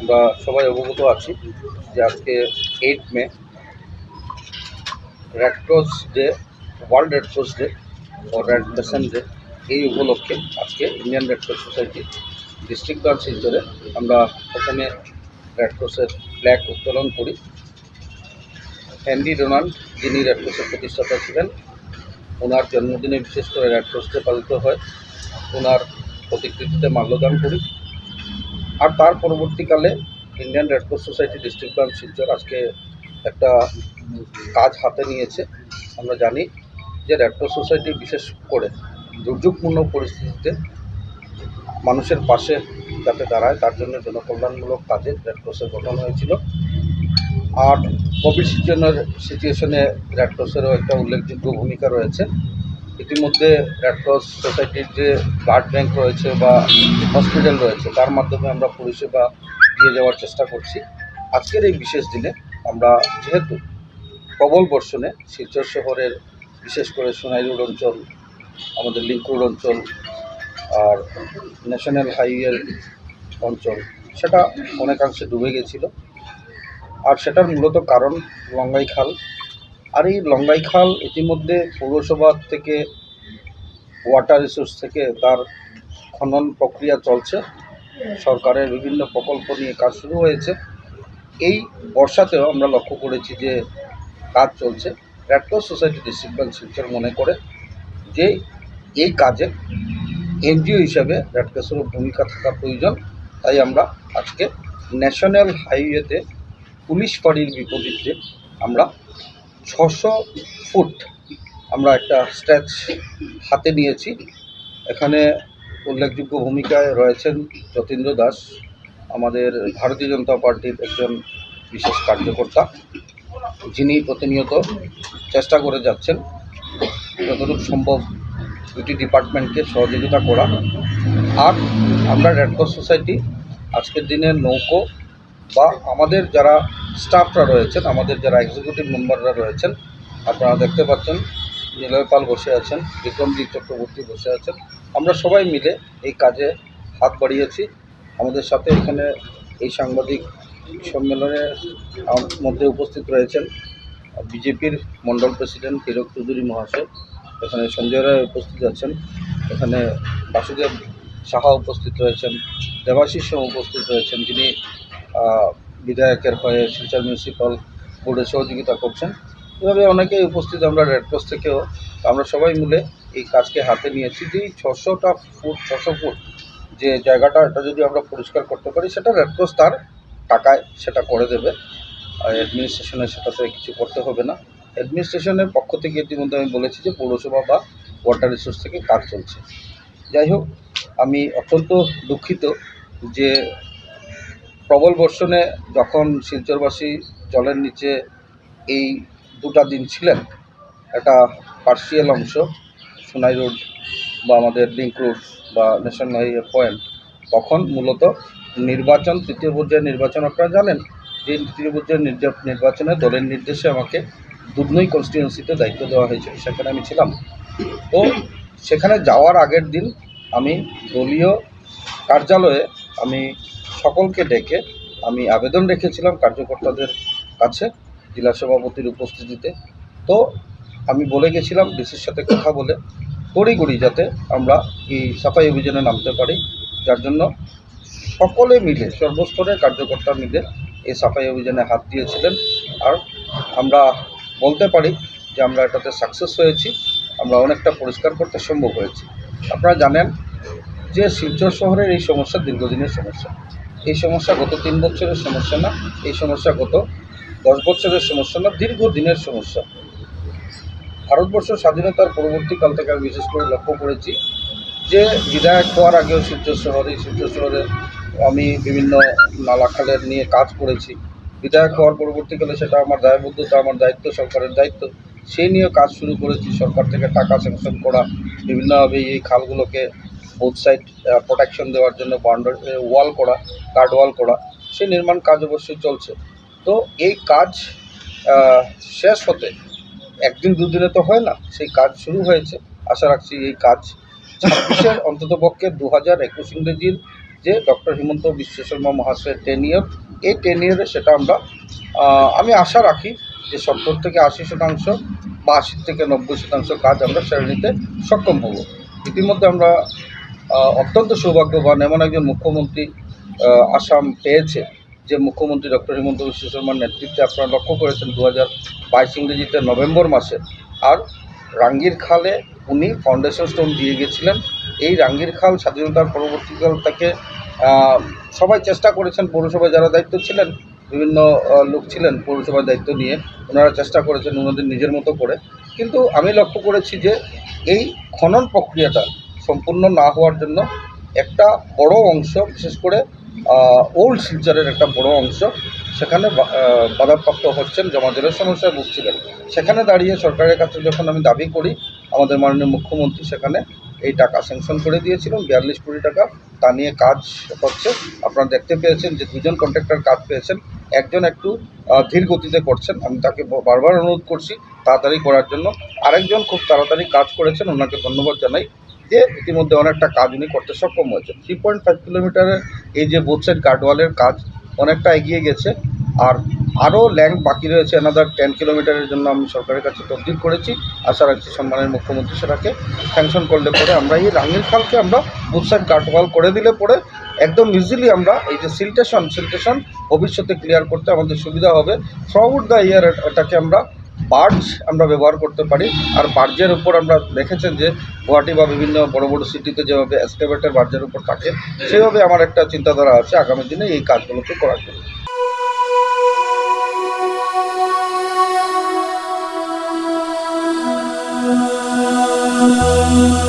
আমরা সবাই অবগত আছি যে আজকে eight May Red Cross Day World Red Cross Day ও রেড পেশেন্ট ডে এই উপলক্ষে আজকে Indian Red Cross Society district branch শিলচরে আমরা প্রথমে রেড ক্রসের ফ্ল্যাগ উত্তোলন করি। হ্যান্ডি ডোনাল্ড যিনি রেড ক্রসের প্রতিষ্ঠাতা ছিলেন, ওনার জন্মদিনে বিশেষ করে রেড ক্রস ডে পালিত হয়। ওনার প্রতিকৃতিতে মাল্যদান করি। আর তার পরবর্তীকালে Indian Red Cross Society district branch Silchar আজকে একটা কাজ হাতে নিয়েছে। আমরা জানি যে রেড ক্রস সোসাইটি বিশেষ করে দুর্যোগপূর্ণ পরিস্থিতিতে মানুষের পাশে যাতে দাঁড়ায়, তার জন্য জনকল্যাণমূলক কাজে রেড ক্রসের গঠন হয়েছিল। আর কোভিড সিজনের সিচুয়েশনে রেড ক্রসেরও একটা উল্লেখযোগ্য ভূমিকা রয়েছে। ইতিমধ্যে রেড ক্রস সোসাইটির যে ব্লাড ব্যাংক রয়েছে বা হসপিটাল রয়েছে, তার মাধ্যমে আমরা পরিষেবা দিয়ে যাওয়ার চেষ্টা করছি। আজকের এই বিশেষ দিনে আমরা যেহেতু প্রবল বর্ষণে শিলচর শহরের বিশেষ করে সোনাই রোড অঞ্চল, আমাদের লিঙ্ক রোড অঞ্চল আর ন্যাশনাল হাইওয়ের অঞ্চল, সেটা অনেকাংশে ডুবে গেছিল। আর সেটার মূলত কারণ লঙ্গাই খাল আর এই লঙ্গাই খাল ইতিমধ্যে পৌরসভা থেকে ওয়াটার রিসোর্স থেকে তার খনন প্রক্রিয়া চলছে। সরকারের বিভিন্ন প্রকল্প নিয়ে কাজ শুরু হয়েছে। এই বর্ষাতেও আমরা লক্ষ্য করেছি যে কাজ চলছে। Red Cross Society district bank Silchar মনে করে যে এই কাজে এনজিও হিসাবে রেড ক্রসেরও ভূমিকা থাকা প্রয়োজন। তাই আমরা আজকে ন্যাশনাল হাইওয়েতে পুলিশ ফাঁড়ির বিপরীতে আমরা ছশো ফুট আমরা একটা স্ট্যাচ হাতে নিয়েছি। এখানে উল্লেখযোগ্য ভূমিকায় রয়েছেন যতীন্দ্র দাস, আমাদের ভারতীয় জনতা পার্টির একজন বিশেষ কার্যকর্তা, যিনি প্রতিনিয়ত চেষ্টা করে যাচ্ছেন যতটুকু সম্ভব দুটি ডিপার্টমেন্টকে সহযোগিতা করা। আর আমরা রেড ক্রস সোসাইটি, আজকের দিনে নৌকো বা আমাদের যারা স্টাফরা রয়েছেন, আমাদের যারা এক্সিকিউটিভ মেম্বাররা রয়েছেন, আপনারা দেখতে পাচ্ছেন নিলয় পাল বসে আছেন, বিক্রমজিৎ চক্রবর্তী বসে আছেন। আমরা সবাই মিলে এই কাজে হাত বাড়িয়েছি। আমাদের সাথে এখানে এই সাংবাদিক সম্মেলনের মধ্যে উপস্থিত রয়েছেন বিজেপির মণ্ডল প্রেসিডেন্ট হীরক চৌধুরী মহাশয়। এখানে সঞ্জয় রায় উপস্থিত আছেন। এখানে বাসুদেব সাহা উপস্থিত রয়েছেন, দেবাশিস উপস্থিত রয়েছেন, যিনি বিধায়কের হয়ে শিলচর মিউনিসিপ্যাল বোর্ডে সহযোগিতা করছেন। এভাবে অনেকেই উপস্থিত, আমরা রেড ক্রস থেকেও। আমরা সবাই মিলে এই কাজকে হাতে নিয়েছি। যে এই ছশোটা ফুট, ছশো ফুট যে জায়গাটা, এটা যদি আমরা পরিষ্কার করতে পারি, সেটা রেড ক্রস তার টাকায় সেটা করে দেবে। আর অ্যাডমিনিস্ট্রেশনে সেটাতে কিছু করতে হবে না। অ্যাডমিনিস্ট্রেশনের পক্ষ থেকে ইতিমধ্যে আমি বলেছি যে পৌরসভা বা ওয়াটার রিসোর্স থেকে কাজ চলছে। যাই হোক, আমি অত্যন্ত দুঃখিত যে প্রবল বর্ষণে যখন শিলচরবাসী জলের নিচে এই দুটা দিন ছিলেন, একটা পার্সিয়াল অংশ, সোনাই রোড বা আমাদের লিঙ্ক রোড বা ন্যাশনাল হাইওয়ে পয়েন্ট তখন মূলত নির্বাচন, তৃতীয় পর্যায়ের নির্বাচন, আপনারা জানেন, যে তৃতীয় পর্যায়ের নির্বাচনে দলের নির্দেশে আমাকে দুধনই কনস্টিটিউন্সিতে দায়িত্ব দেওয়া হয়েছিল সেখানে আমি ছিলাম। তো সেখানে যাওয়ার আগের দিন আমি দলীয় কার্যালয়ে আমি সকলকে ডেকে আমি আবেদন রেখেছিলাম কার্যকর্তাদের কাছে, জেলা সভাপতির উপস্থিতিতে। তো আমি বলে গেছিলাম, ডিসির সাথে কথা বলে তড়িঘড়ি যাতে আমরা এই সাফাই অভিযানে নামতে পারি। যার জন্য সকলে মিলে, সর্বস্তরের কার্যকর্তা মিলে এই সাফাই অভিযানে হাত দিয়েছিলেন। আর আমরা বলতে পারি যে আমরা এটাতে সাকসেস হয়েছি, আমরা অনেকটা পরিষ্কার করতে সম্ভব হয়েছি। আপনারা জানেন যে শিলচর শহরের এই সমস্যা দীর্ঘদিনের সমস্যা। এই সমস্যা গত তিন বছরের সমস্যা না, এই সমস্যা গত দশ বছরের সমস্যা না, দীর্ঘদিনের সমস্যা। ভারতবর্ষ স্বাধীনতার পরবর্তীকাল থেকে আমি বিশেষ করে লক্ষ্য করেছি যে বিধায়ক হওয়ার আগেও শিলচর শহরে শিলচর শহরে আমি বিভিন্ন নালাখালের নিয়ে কাজ করেছি। বিধায়ক হওয়ার পরবর্তীকালে সেটা আমার দায়বদ্ধতা, আমার দায়িত্ব, সরকারের দায়িত্ব সেই নিয়ে কাজ শুরু করেছি। সরকার থেকে টাকা স্যাংশন করা, বিভিন্নভাবে এই খালগুলোকে বোথ সাইড প্রোটেকশন দেওয়ার জন্য বাউন্ডারি ওয়াল করা গার্ড ওয়াল করা, সেই নির্মাণ কাজ অবশ্যই চলছে। তো এই কাজ শেষ হতে একদিন দুদিনে তো হয় না, সেই কাজ শুরু হয়েছে। আশা রাখছি এই কাজ ছাব্বিশের অন্ততপক্ষে দু হাজার একুশ ইংরেজির যে ডক্টর হিমন্ত বিশ্ব শর্মা মহাশয়ের টেনিয়র এই টেনিয়রে সেটা আমরা আমি আশা রাখি যে সত্তর থেকে আশি শতাংশ বা আশি থেকে নব্বই শতাংশ কাজ আমরা সেরে নিতে সক্ষম হব। ইতিমধ্যে আমরা অত্যন্ত সৌভাগ্যবান এমন একজন মুখ্যমন্ত্রী আসাম পেয়েছে, যে মুখ্যমন্ত্রী ডক্টর হিমন্ত বিশ্ব শর্মার নেতৃত্বে আপনারা লক্ষ্য করেছেন দু হাজার বাইশ ইংরেজিতে নভেম্বর মাসে, আর রাঙ্গির খালে উনি ফাউন্ডেশন স্টোন দিয়ে গেছিলেন। এই রাঙ্গির খাল স্বাধীনতার পরবর্তীকাল তাকে সবাই চেষ্টা করেছেন, পৌরসভায় যারা দায়িত্ব ছিলেন, বিভিন্ন লোক ছিলেন পৌরসভার দায়িত্ব নিয়ে, ওনারা চেষ্টা করেছেন ওনাদের নিজের মতো করে। কিন্তু আমি লক্ষ্য করেছি যে এই খনন প্রক্রিয়াটা সম্পূর্ণ না হওয়ার জন্য একটা বড় অংশ, বিশেষ করে ওল্ড শিলচরের একটা বড় অংশ, সেখানে বাধাপ্রাপ্ত হচ্ছেন জমাজলের সমস্যায় ভুগছিলেন। সেখানে দাঁড়িয়ে সরকারের কাছে যখন আমি দাবি করি, আমাদের মাননীয় মুখ্যমন্ত্রী সেখানে এই টাকা স্যাংশন করে দিয়েছিলেন, বিয়াল্লিশ কোটি টাকা, তা নিয়ে কাজ হচ্ছে। আপনারা দেখতে পেয়েছেন যে দুজন কন্ট্রাক্টর কাজ পেয়েছেন, একজন একটু ধীর গতিতে করছেন। আমি তাকে বারবার অনুরোধ করছি, তাড়াতাড়ি করার জন্য। আরেকজন খুব তাড়াতাড়ি কাজ করেছেন, ওনাকে ধন্যবাদ জানাই। যে ইতিমধ্যে অনেকটা কাজ উনি করতে সক্ষম হয়েছেন থ্রি পয়েন্ট ফাইভ কিলোমিটারের এই যে বোথ সাইড গার্ডওয়ালের কাজ অনেকটা এগিয়ে গেছে। আর আরও ল্যান্ড বাকি রয়েছে অ্যানাদার টেন কিলোমিটারের জন্য আমি সরকারের কাছে তবদিল করেছি। আশা রাখছি সম্মানের মুখ্যমন্ত্রী সেটাকে স্যাংশন করলে পরে আমরা এই রাঙ্গির খালকে আমরা বোথ সাইড গার্ডওয়াল করে দিলে পরে একদম ইজিলি আমরা এই যে সিলটেশন সিলটেশন ভবিষ্যতে ক্লিয়ার করতে আমাদের সুবিধা হবে। থ্রুআউট দ্য ইয়ার এটাকে আমরা বার্জ আমরা ব্যবহার করতে পারি। আর বার্জের উপর আমরা দেখেছেন যে গুয়াহাটি বা বিভিন্ন বড় বড় সিটিতে যেভাবে এক্সকেভেটার বার্জের উপর থাকে, সেভাবে আমার একটা চিন্তাধারা আছে আগামী দিনে এই কাজগুলোকে করার জন্য। Thank